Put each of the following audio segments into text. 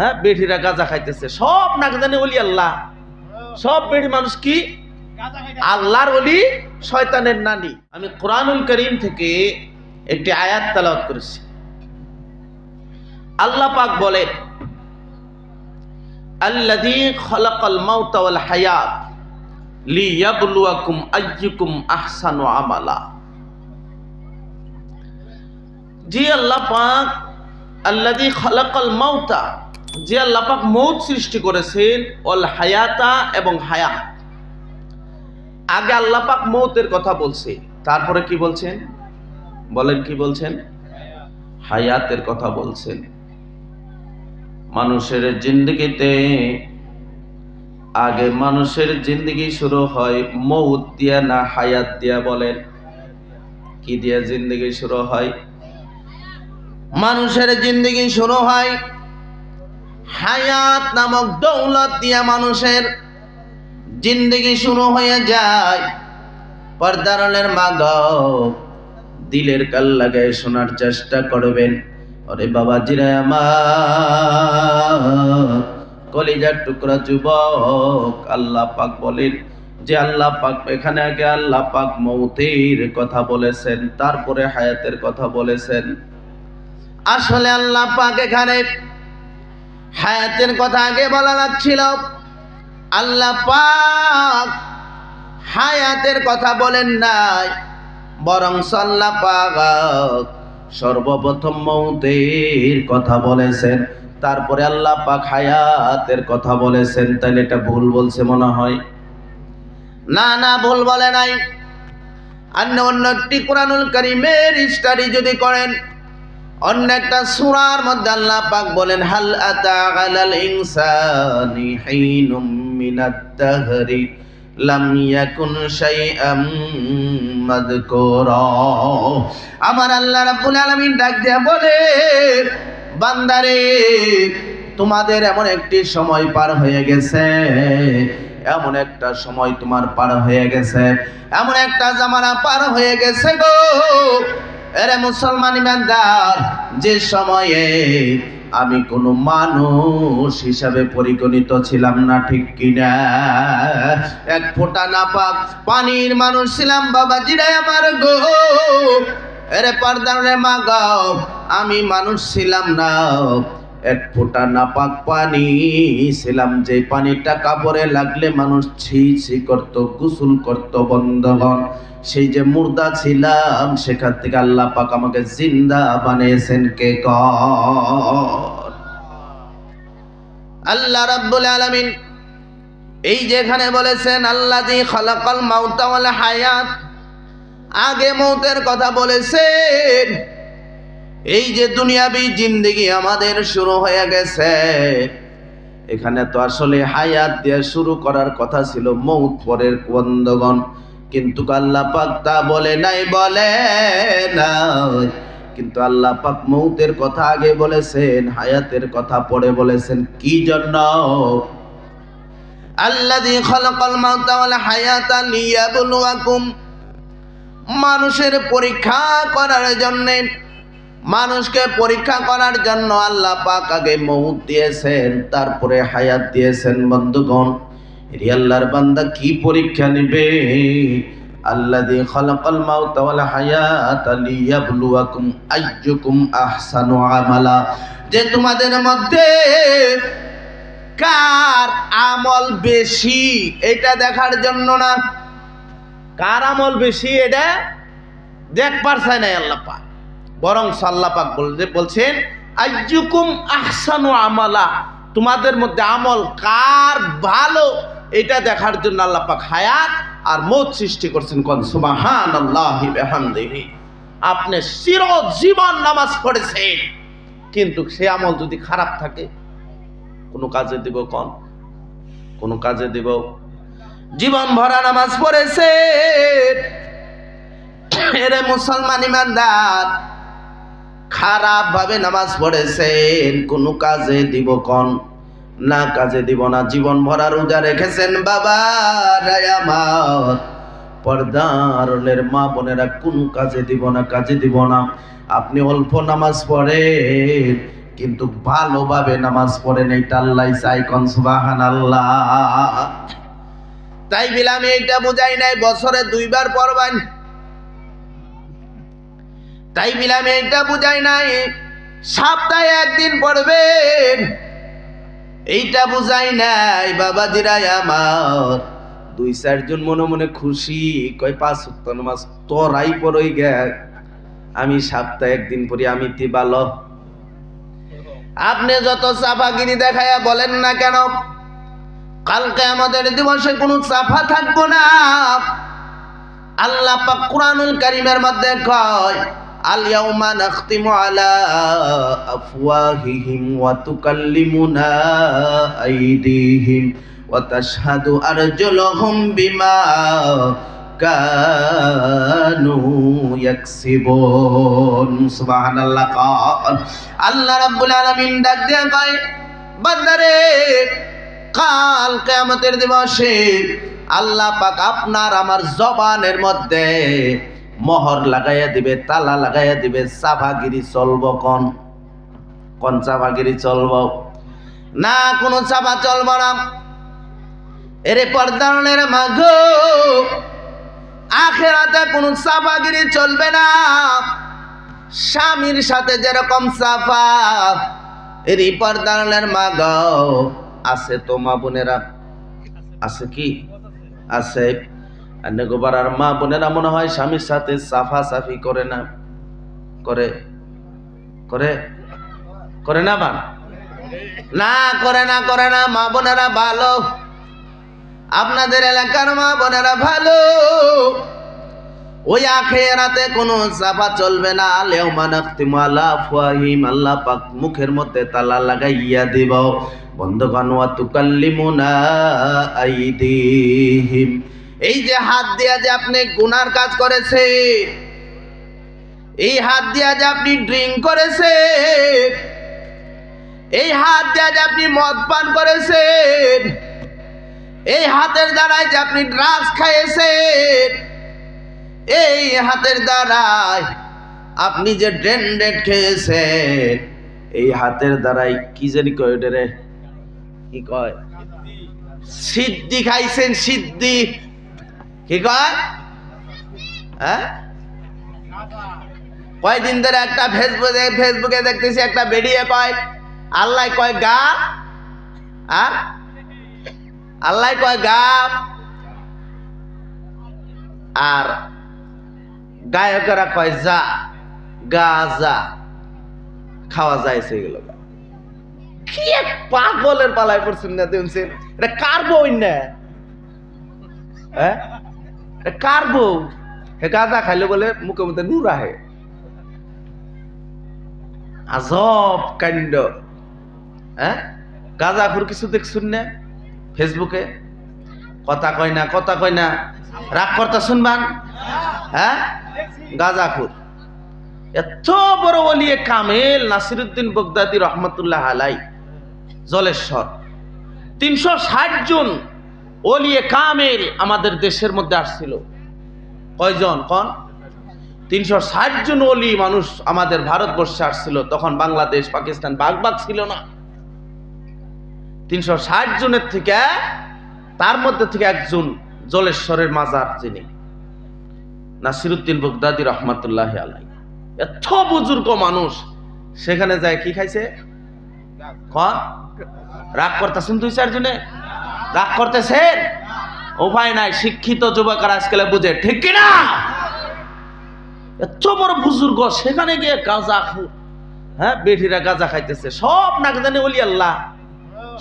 হ্যাঁ বেঠিরা গাঁজা খাইতেছে। সব নাকি জানে অলি আল্লাহ। সব বেঠি মানুষ কি? আল্লাহর অলি শয়তানের নানি। আমি কোরআনুল করিম থেকে একটি আয়াত তালাওয়াত করেছি। আল্লাহ পাক ওয়াল হায়াত লিয়াবলুয়াকুম আইয়ুকুম আহসানু আমালা। জি আল্লাহ পাক, আল্লাযী খালাকাল মাউতা যে আল্লাহ পাক মৌত সৃষ্টি করেছেন ওয়াল হায়াতা এবং হায়াত আগে আল্লাহ পাক মৌতের কথা বলছে, তারপরে কি বলছেন? বলেন কি বলছেন? হায়াতের কথা বলছেন। মানুষের জিন্দগিতে, আগে মানুষের জিন্দগি শুরু হয় মৌত দিয়া না হায়াত দিয়া বলেন। কি দিয়া জিন্দগি শুরু হয়? মানুষের জিন্দগি শুরু হয় হায়াত নামক দৌলত দিয়া মানুষের জিন্দগি শুরু হয়ে যায়। পর্দারলের মাধব দিলের কাল লাগায় শোনার চেষ্টা করবেন। অরে বাবা জিরায় আমার। কলিজার টুকরা যুবক আল্লাহ পাক বলেন, যে আল্লাহ পাক এখানে আগে আল্লাহ পাক মৌতির কথা বলেছেন, তারপরে হায়াতের কথা বলেছেন। আসলে আল্লাহ পাক এখানে হায়াতের কথা আগে বলা লাগছিল। আল্লাহ পাক হায়াতের কথা বলেন নাই, বরং সাল্লাহ পাক সর্বপ্রথম মৌতের কথা বলেছেন, তারপরে আল্লাহ পাক হায়াতের কথা বলেছেন। তাহলে এটা ভুল বলছে মনে হয়? না না, ভুল বলে নাই। অন্য অন্য একটি কোরআনুল করিমের স্টাডি যদি করেন অন্য একটা সূরার মধ্যে আল্লাহ পাক বলেন, হাল আতা আলাল ইনসানি হিনুম মিনাত দাহরি লাম ইয়াকুন শাইআম মাযকুরা। আমার আল্লাহ রাব্বুল আলামিন ডাক দিয়া বলে, বান্দারে, তোমাদের এমন একটি সময় পার হয়ে গেছে, এমন একটা সময় তোমার পার হয়ে গেছে, এমন একটা জামানা পার হয়ে গেছে গো এরে মুসলমান ইমানদার, যে সময়ে আমি কোনো মানুষ হিসাবে পরিগণিত ছিলাম না, ঠিক কিনা? এক ফোঁটা না পাক পানির মানুষ ছিলাম, বাবা জিরাই আমার গো। এরে পারদারে মা গাও আমি মানুষ ছিলাম না। এক ফোঁটা নাপাক পানি, ছিলাম যে পানিটা কাপড়ে লাগলে মানুষ ছি ছি করত, গোসল করত বন্ধগণ। সেই যে মুর্দা ছিলাম, সেখান থেকে আল্লাহ পাক আমাকে জিন্দা বানিয়েছেন, কে ক আল্লাহ রাব্বুল আলামিন এই যেখানে বলেছেন আল্লাহ জি খালাকাল মাউতা ওয়াল হায়াত আগে মৌতের কথা বলেছেন। এই যে দুনিয়াবি জিন্দেগি আমাদের শুরু হয়ে গেছে। এখানে তো আসলে হায়াত দিয়ে শুরু করার কথা ছিল মৌত পরের বন্ধগণ। কিন্তু আল্লাহ পাক তা বলে নাই বলে নাই। কিন্তু আল্লাহ পাক মৌতের কথা আগে বলেছেন, হায়াতের কথা পরে বলেছেন। কি জন্য? আল্লাযী খালাকাল মাউতা ওয়াল হায়াতা লিয়াবলুয়াকুম। মানুষের পরীক্ষা করার জন্যে মানুষকে পরীক্ষা করার জন্য আল্লাহ পাক আগে মৌত দিয়েছেন, তারপরে হায়াত দিয়েছেন, বন্ধুগণ। এরি আল্লাহর বান্দা কি পরীক্ষা নিবে? আল্লাযী খালাকাল মাউতা ওয়াল হায়াতা লিয়াবলুয়াকুম আইয়ুকুম আহসানু আমালা। যে তোমাদের মধ্যে কার আমল বেশি, এটা দেখার জন্য না। কার আমল বেশি, এটা দেখবার চায় নাই আল্লাহ পাক। বরং সাল্লাহ পাক বলছে বলছেন, আইয়ুকুম আহসানু আমালা। তোমাদের মধ্যে আমল কার ভালো, এটা দেখার জন্য আল্লাহ পাক হায়াত আর মৌত সৃষ্টি করছেন কোন? সুবহান আল্লাহি বিহামদিহি। আপনি চির জীবন নামাজ পড়েছেন, কিন্তু সে আমল যদি খারাপ থাকে, কোনো কাজে দিব কন? কোনো কাজে দিব? জীবন ভরা নামাজ পড়েছে এরে মুসলমান ইমানদার খারাপ ভাবে নামাজ পড়েছেন, কোনো কাজে দিব কন? না, কাজে দিব না। জীবন ভরা রোজা রেখেছেন বাবা আমার। পর্দারলের মা বোনেরা, কোন কাজে দিব না, কাজে দিব না। আপনি অল্প নামাজ পড়েন, কিন্তু ভালোভাবে নামাজ পড়েন এটা আল্লাহ চাই কন সুবাহান আল্লাহ তাই বিলাম এইটা বুঝাই নাই, বছরে দুইবার পড়বেন। তাই বিলাম এইটা বুঝাই নাই। সপ্তাহে একদিন পড়বেন। এইটা বুঝাই নাই বাবা দিরাই আমার। দুই চারজন মনে মনে খুশি, কয়, পাঁচ সপ্ত নামাজ তোরাই পড়ই গে আমি সপ্তাহে একদিন পড়ি, আমি তি ভালো আপনি যত চাপাগিরি দেখায়া বলেন না কেন কালকে আমাদের দিবসে কোনো চাফা থাকব না। আল্লাহ পাক কুরআনুল কারীমের মধ্যে কয় নাখতিমু আলা আফওয়াহিহিম ওয়া তুকাল্লিমুনা আইদিহিম ওয়া তাশহাদু আরজুলুহুম বিমা কানু ইয়াকসিবুন। সুবহানাল্লাহ কাল আল্লাহ রাব্বুল আলামিন ডাক দিয়ে কয়, বান্দারে, কাল কিয়ামতের দিবসে আল্লাহ পাক আপনার আমার জবানের মধ্যে মোহর লাগাইয়া দিবে, তালা লাগাইয়া দিবে, চাভাগিরি চলব কোন? কোন চাভাগিরি চলব? না, কোনো চাপা চলব না। এরে পর্দানের মাগো, আখেরাতে কোনো চাপাগিরি চলবে না। স্বামীর সাথে যেরকম চাপা এর পর্দানের মাগ। আছে তো মা বোনেরা? আছে কি? আছে। আর গোবার মা বোনেরা মনে হয় স্বামীর সাথে সাফা সাফি করে না। করে? করে? করে না বা না, করে না করে না, মা বোনেরা ভালো। আপনাদের এলাকার মা বোনেরা ভালো। ওই আখেরাতে কোনো চাপা চলবে না। লেও মানাক্তিমু আলা ফুয়াহিম আল্লাহ পাক মুখের মধ্যে তালা লাগাইয়া দিব। বন্ধগণ, ওয়া তুকাল্লিমুনা আইদিহিম। এই যে হাত দিয়া যে আপনি গুনার কাজ করেছে এই হাত দিয়া যে আপনি ড্রিঙ্ক করেছে এই হাত দিয়া যে আপনি মদ পান করেছেন, এই হাতের দ্বারাই যে আপনি ড্রাগস খাইয়েছেন, এই হাতের দ্বারাই আপনি যে ড্রেন্ডেড খেয়েছেন, এই হাতের দ্বারাই কি জানি কয় রে? কি কয়? সিদ্ধি খাইছেন, সিদ্ধি। কি কয়? হ্যাঁ? কয়দিন ধরে একটা ফেসবুকে ফেসবুকে দেখতেছি একটা বেরিয়ে কয়, আল্লাহ কয় গা? আল্লাহ কয় গা? আর? গায়কেরা কয় যা, গা যা। খাওয়া যায় সেগুলো। কি এক পাগলের পালায় পড়ছেন না দেখছেন এটা কার বউ না? হ্যাঁ? কার বউ হে গাঁজা খাইলে বলে মুখে মুখে নূর আহে। আজব কাণ্ড। হ্যাঁ গাঁজা খুর কিছু দেখছুন না? ফেসবুকে কথা কয় না, কথা কয় না। রাগ করতে শুনবান হ্যাঁ গাজাখুর এত বড় বলিয়ে কামেল নাসিরুদ্দিন বগদাদি রহমতুল্লাহ আলাই। জলেশ্বর তিনশো ষাট জন ওলিয়ে কামেল আমাদের দেশের মধ্যে আসছিল। কয়জন কন? তিনশো ষাট জন ওলি মানুষ আমাদের ভারতবর্ষে আসছিল। তখন বাংলাদেশ, পাকিস্তান বাঘ বাঘ ছিল না। তিনশো ষাট জনের থেকে, তার মধ্যে থেকে একজন জলেশ্বরের মাজার যিনি, নাসিরুদ্দিন বগদাদি রহমতুল্লাহ আলাই এত বুজুর্গ মানুষ। সেখানে যায় কি খাইছে? রাগ করতেছেন দুই চারজনে? রাগ করতেছেন? উপায় নাই, শিক্ষিত যুবকরা আজকাল বুঝে, ঠিক কিনা? এত বড় বুজুর্গ, সেখানে গিয়ে গাঁজা হ্যাঁ বেঠিরা গাঁজা খাইতেছে। সব নাক জানে বলি আল্লাহ।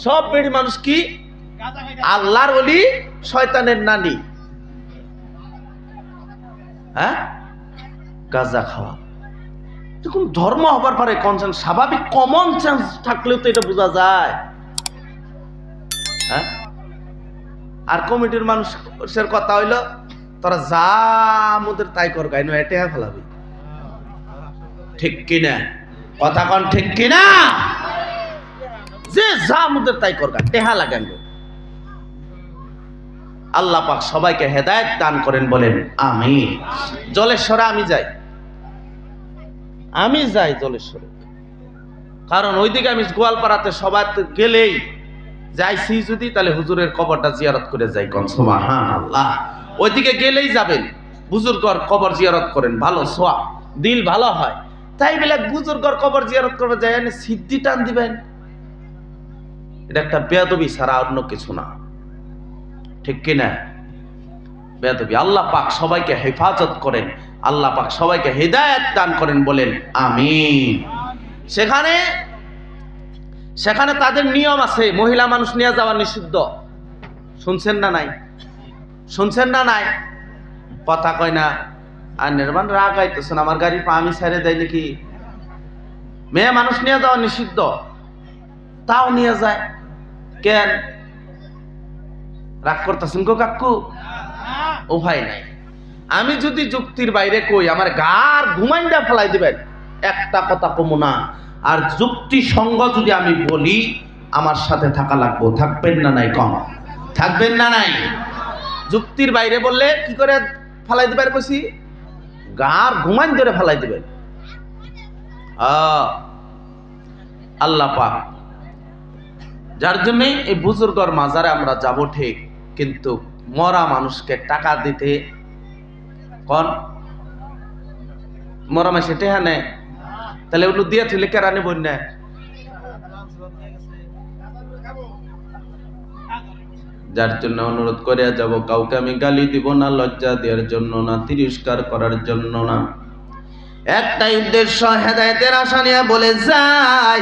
সব বেড়ি মানুষ কি? আল্লাহর বলি শয়তানের নানি। হ্যাঁ? গাঁজা খাওয়া। দেখুন ধর্ম হবার পরে কনসেন্স স্বাভাবিক কমন সেন্স থাকলেও তো এটা বোঝা যায়। হ্যাঁ? আর কমিটির মানুষের কথা হইল, তোরা যা আমাদের তাই কর গাইনো এটে ফেলাবি। ঠিক কিনা? কথা কন ঠিক কিনা? যে যা আমাদের তাই কর গা টেহা লাগান আল্লাহ পাক সবাইকে হেদায়েত দান করেন, বলেন আমি জলেশ্বরে আমি যাই। আমি যাই জলেশ্বরে। কারণ ওইদিকে আমি গোয়ালপাড়াতে সবাই গেলেই যাইছি যদি, তাহলে হুজুরের কবরটা জিয়ারত করে যাই কন? সুবহান আল্লাহ ওইদিকে গেলেই যাবেন। বুজুর্গর কবর জিয়ারত করেন, ভালো সোয়া দিল ভালো হয়। তাই বলে বুজুর্গর কবর জিয়ারত করে যায় এনে সিদ্ধি টান দিবেন। এটা একটা বেয়াদবি ছাড়া অন্য কিছু না। ঠিক কিনা? বেয়াদবি। আল্লাহ পাক সবাইকে হেফাজত করেন। আল্লাহ পাক সবাইকে হেদায়েত দান করেন বলেন, আমিন। সেখানে সেখানে তাদের নিয়ম আছে, মহিলা মানুষ নিয়ে যাওয়া নিষিদ্ধ। শুনছেন না নাই? শুনছেন না নাই? কথা কয় না। আর নির্মাণ রাগ আইতেছেন আমার গাড়ি পা আমি ছেড়ে দেয় নাকি? মেয়ে মানুষ নিয়ে যাওয়া নিষিদ্ধ। তাও নিয়ে যায়। কেন? রাগ করতেছেন গো কাকু? ভাই নাই। আমি যদি যুক্তির বাইরে কই, আমার গার ঘুমাইন্দা ফেলাই দিবেন। একটা কথা কমু না। আর যুক্তি সঙ্গ যদি আমি বলি, আমার সাথে থাকা লাগবো। থাকবেন না নাই কম? থাকবেন না নাই? যুক্তির বাইরে বললে কি করে ফালাই দিবার কইছি? গার ঘুমাইন ধরে ফালাই দিবেন আল্লাহ পাক। যার জন্যে এই বুজুর্গর মাজারে আমরা যাব ঠিক, কিন্তু মরা মানুষকে টাকা দিতে কন? মরা মাসে টেহা নেয়। তাহলে ওগুলো দিয়ে থইলে কেরানি বন্যা? যার জন্য অনুরোধ করে যাব, কাউকে আমি গালি দিব না, লজ্জা দেওয়ার জন্য না, তিরস্কার করার জন্য না। একটাই উদ্দেশ্য হেদায়তের আশা নিয়ে বলে যাই।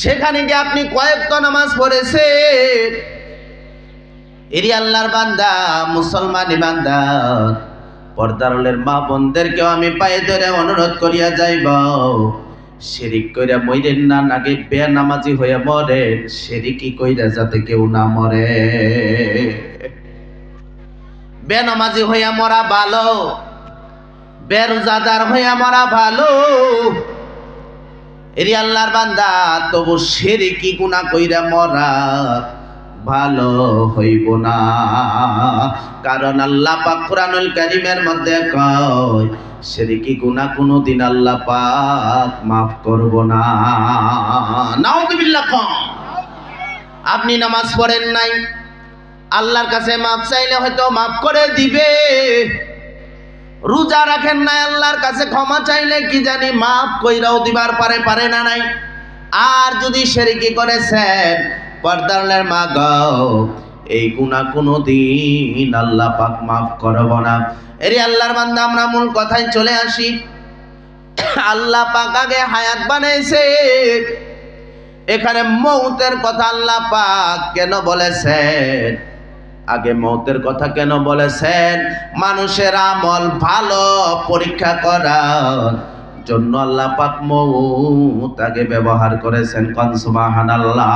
সেখানে গিয়ে আপনি কয়েকটা নামাজ পড়েছেন। এরি আল্লাহর বান্দা, মুসলমানি বান্দা। পর্দারলের মা বোনদেরকেও আমি পায়ে ধরে অনুরোধ করিয়া যাইব। শিরিক কইরা মইরেন না, নাগে বে নামাজি হয়ে মরেন। শিরিকি কইরা যাতে কেউ না মরে। বে নামাজি হইয়া মরা ভালো, বেরোজাদার হইয়া মরা ভালো। এরি আল্লাহর বান্দা, তবু শিরিকি গুনাহ কইরা মরা। ভালো হইব না। কারণ আল্লাহ পাক কোরআনুল কারীমের মধ্যে কয় শিরকি গুনাহ কোনোদিন আল্লাহ পাক মাফ করব না। নাউযুবিল্লাহ কম। আপনি নামাজ পড়েন নাই। আল্লাহর কাছে মাপ চাইলে হয়তো মাফ করে দিবে। রোজা রাখেন নাই আল্লাহর কাছে, ক্ষমা চাইলে কি জানি মাফ কইরাও দিবার পারে পারে না নাই। আর যদি শেরিকি করেছেন পর্দার মা গাও এই গুণা কোনো দিন আল্লাহ পাক মাফ করব না। এরে আল্লাহর বান্দা, আমরা মূল কথায় চলে আসি। আল্লাহ পাক আগে হায়াত বানাইছে। এখানে মৌতের কথা আল্লাহ পাক কেন বলেছেন? আগে মৌতের কথা কেন বলেছেন? মানুষের আমল ভালো, পরীক্ষা করার জন্য আল্লাহ পাক আগে ব্যবহার করেছেন, কন সুবহানাল্লাহ।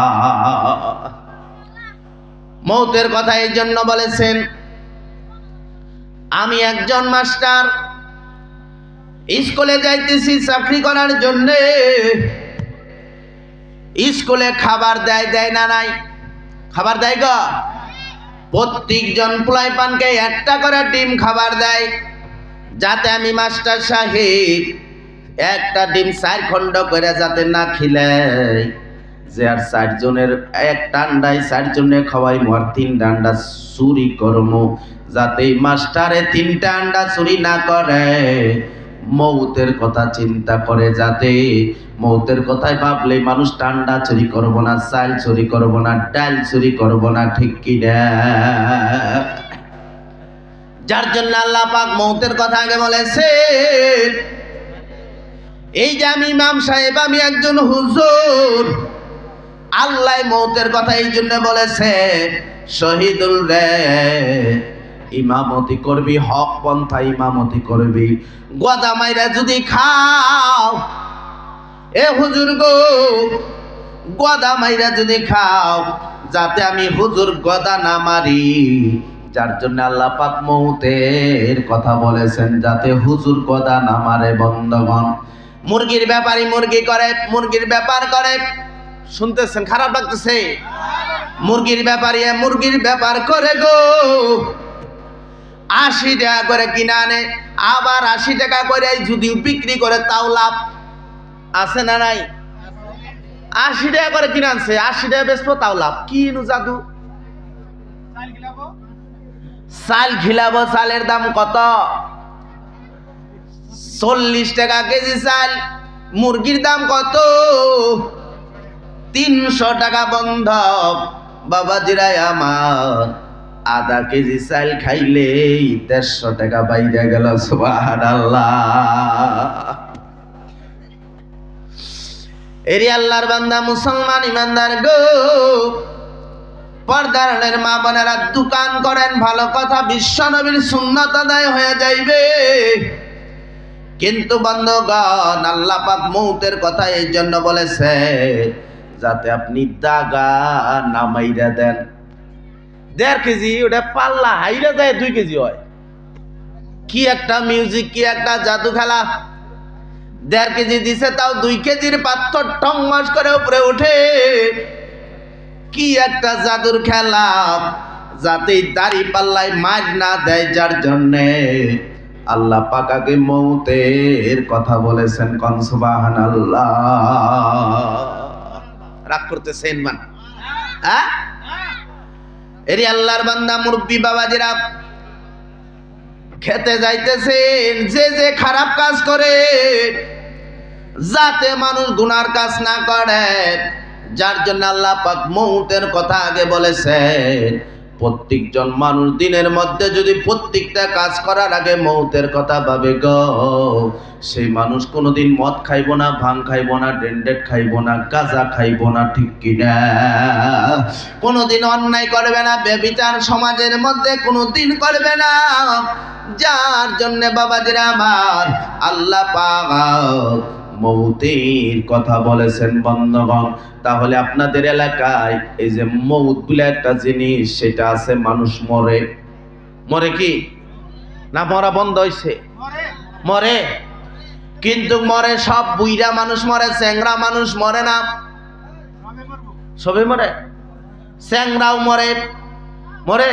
মৌতের কথা এই জন্য বলেছেন, আমি একজন মাস্টার, স্কুলে যাইতেছি চাকরি করার জন্যে। স্কুলে খাবার দেয় দেয় না নাই? খাবার দেয় গো? প্রত্যেকজন পোলাই পানকে একটা করে ডিম খাবার দেয়, যাতে আমি মাস্টার সাহেব একটা ডিম চার খণ্ড করে যাতে না খিলাই যে আর চারজনের, এক ডান্ডায় চারজনে খাওয়াই, মোর তিন ডান্ডা চুরি করম। যাতে মাস্টারে তিনটা আন্ডা চুরি না করে। মৌতের কথা চিন্তা করে যাতে, মৌতের কথাই ভাবলে মানুষ টান্ডা চুরি করব না, চাল চুরি করব না, ডাল চুরি করব না, ঠিক কি না? যার জন্য আল্লাহ পাক মৌতের কথা আগে বলেছে এই যে আমি ইমাম সাহেব, আমি একজন হুজুর। আল্লাহ মৌতের কথা এই জন্য বলেছে, শহীদুল রে, ইমামতি করবি, হক পন্থা ইমামতি করবি। গদা মাইরা যদি খাও, এ হুজুর গো, গদা মাইরা যদি খাও, যাতে আমি হুজুর গদা না মারি। যার জন্য আল্লাহ পাক মৌতের কথা বলেছেন, যাতে হুজুর গদা না মারে বন্ধগণ। মুরগির ব্যাপারী মুরগি করে, মুরগির ব্যাপার করে। শুনতেছেন, খারাপ লাগতেছে? মুরগির ব্যাপারী মুরগির ব্যাপার করে গো। আশি টাকা করে কিনে আনে, আবার আশি টাকা করে যদিও বিক্রি করে, তাও লাভ আছে না নাই? আশি টাকা করে কিনে আনছে, আশি টাকা বেচবো, তাও লাভ। কি নু জাদু? চাল খিলাবো, চালের দাম কত? চল্লিশ টাকা কেজি চাল। মুরগির দাম কত? তিনশো টাকা বন্ধক। বাবা জিরাই আমার, আধা কেজি চাল খাইলে দেড়শো টাকা বাইরে গেল সুবাহান এরি আল্লাহর বান্দা, মুসলমান ইমানদার গো। পর্দারণের মা বোনেরা দোকান করেন, ভালো কথা বিশ্ব নবীর আদায় হয়ে যাইবে। কিন্তু বন্ধগণ আল্লাহ পাক মৌতের কথা এই জন্য বলেছে যাতে আপনি দাগা নামাইরা দেন। দেড় কেজি, ওটা পাল্লা হাইরা যায় দুই কেজি হয়। কি একটা মিউজিক, কি একটা জাদু খেলা। দেড় কেজি দিছে, তাও দুই কেজির পাথর টঙ্গস করে উপরে ওঠে কি একটা জাদুর খেলা, যাতে দাড়ি পাল্লায় মার না দেয়, যার জন্যে আল্লাহ পাকাকে মৌতের কথা বলেছেন কনসবাহান আল্লাহ রাগ করতেছেন মান। হ্যাঁ? এরি আল্লাহর বান্দা মুরব্বী বাবাজিরা, খেতে যাইতেছেন, যে যে খারাপ কাজ করে, যাতে মানুষ গুনার কাজ না করে যার জন্য আল্লাহ পাক মৌতের কথা আগে বলেছেন। প্রত্যেকজন মানুষ দিনের মধ্যে যদি প্রত্যেকটা কাজ করার আগে মৌতের কথা ভাবে, গ। সেই মানুষ কোনোদিন মদ খাইব না, ভাং খাইব না ডেন্ডেট খাইব না, গাঁজা খাইব না, ঠিক কিনা? কোনোদিন অন্যায় করবে না, বেবিচার সমাজের মধ্যে কোনোদিন করবে না। যার জন্য বাবাজিরা আমার আল্লাহ পাক মৌতের কথা বলেছেন, বন্ধগণ। তাহলে আপনাদের এলাকায় এই যে মৌত বলে একটা জিনিস সেটা আছে মানুষ মরে। মরে কি? না মরা বন্ধ হইছে? মরে। কিন্তু মরে সব বুইরা মানুষ মরে চ্যাংরা মানুষ মরে না। সবে মরে? চ্যাংরাও মরে। মরে?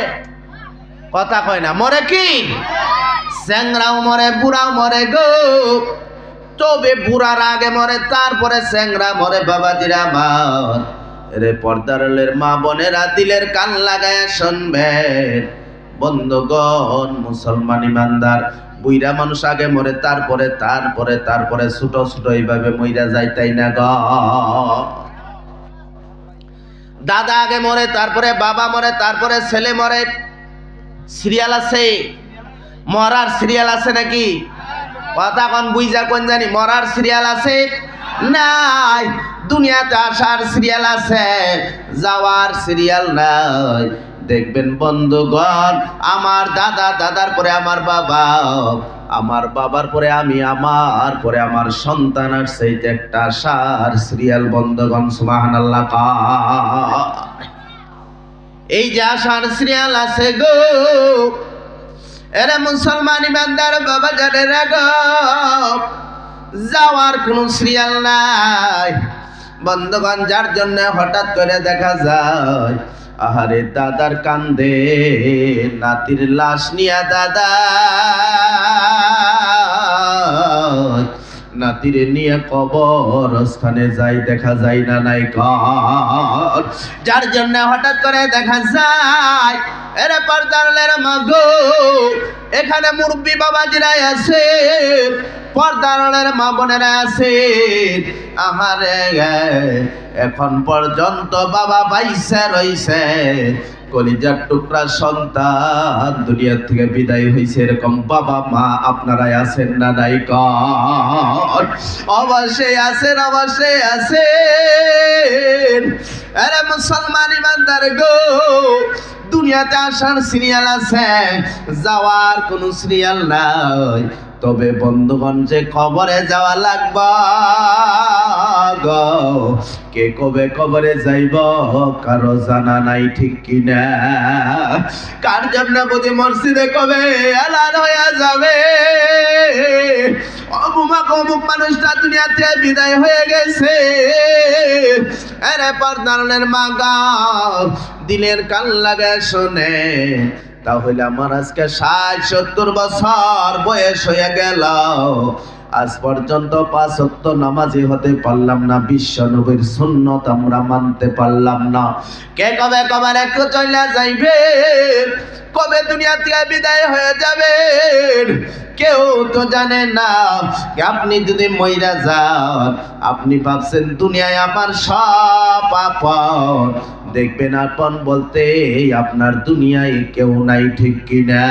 কথা কয় না। মরে কি? চ্যাংরাও মরে বুড়াও মরে গো। তবে বুড়ার আগে মরে, তারপরে স্যাংরা মরে, বাবাজিরা আমার রে পর্দারের মা বোনেরা দিলের কান লাগায় শুনবেন। বন্ধগণ, মুসলমান ইমানদার বুইরা মানুষ আগে মরে, তারপরে তারপরে তারপরে, ছোট ছোট এইভাবে মইরা যায়, তাই না গ? দাদা আগে মরে, তারপরে বাবা মরে, তারপরে ছেলে মরে। সিরিয়াল আছে? মরার সিরিয়াল আছে নাকি? কথা বুঝা কোন জানি, মরার সিরিয়াল আছে? নাই। দুনিয়াতে আসার সিরিয়াল আছে, যাওয়ার সিরিয়াল নাই। দেখবেন বন্ধুগণ, আমার দাদা, দাদার পরে আমার বাবা, আমার বাবার পরে আমি, আমার পরে আমার সন্তান আর সেই একটা আসার সিরিয়াল বন্ধগণ সুমাহান আল্লাহ এই যে আসার সিরিয়াল আছে গো এরা মুসলমান ইমানদার বাবা জানে যাওয়ার কোনো সিরিয়াল নাই। বন্ধগণ, যার জন্য হঠাৎ করে দেখা যায়, আহারে দাদার কান্দে, নাতির লাশ নিয়া দাদা। নাতিরে নিয়ে কবর স্থানে যাই, দেখা যায় না নাই কর যার জন্য হঠাৎ করে দেখা যায়, এরে পর্দারের মাগো, এখানে মুরব্বী বাবাজিরাই আছে পর্দারের মা বোনেরা আছে। আমারে এখন পর্যন্ত বাবা বাইসে রইছে কলিজার টুকরা সন্তান দুনিয়ার থেকে বিদায় হয়েছে এরকম, বাবা, মা, আপনারাই আছেন না নাই? অবশ্যই আছেন অবশ্যই আছেন। আরে মুসলমান ইমানদার গো, দুনিয়াতে আসার সিরিয়াল আছে, যাওয়ার কোনো সিরিয়াল নাই। তবে বন্ধুগণ, যে খবরে যাওয়া লাগবা কে কবে কবরে যাইব কারও জানা নাই ঠিক কিনা? কার জন্য বুঝি মসজিদে কবে এলান হয়ে যাবে? অমুক অমুক মানুষটা দুনিয়াতে বিদায় হয়ে গেছে। এরে পর্দারণের মাগা দিলের কান লাগে শোনে। তাহলে আমার আজকে ষাট, সত্তর বছর বয়স হয়ে গেল। আজ পর্যন্ত পাঁচ ওয়াক্ত নামাজি হতে পারলাম না, বিশ্ব নবীর সুন্নত আমরা মানতে পারলাম না। কে কবে কবে একটু চলে যাইবে? কবে দুনিয়া থেকে বিদায় হয়ে যাবে? কেউ তো জানে না। আপনি যদি মইরা যান, আপনি ভাবছেন দুনিয়ায় আমার সব আপন। দেখবেন আপন বলতে আপনার দুনিয়ায় কেউ নাই ঠিক কিনা?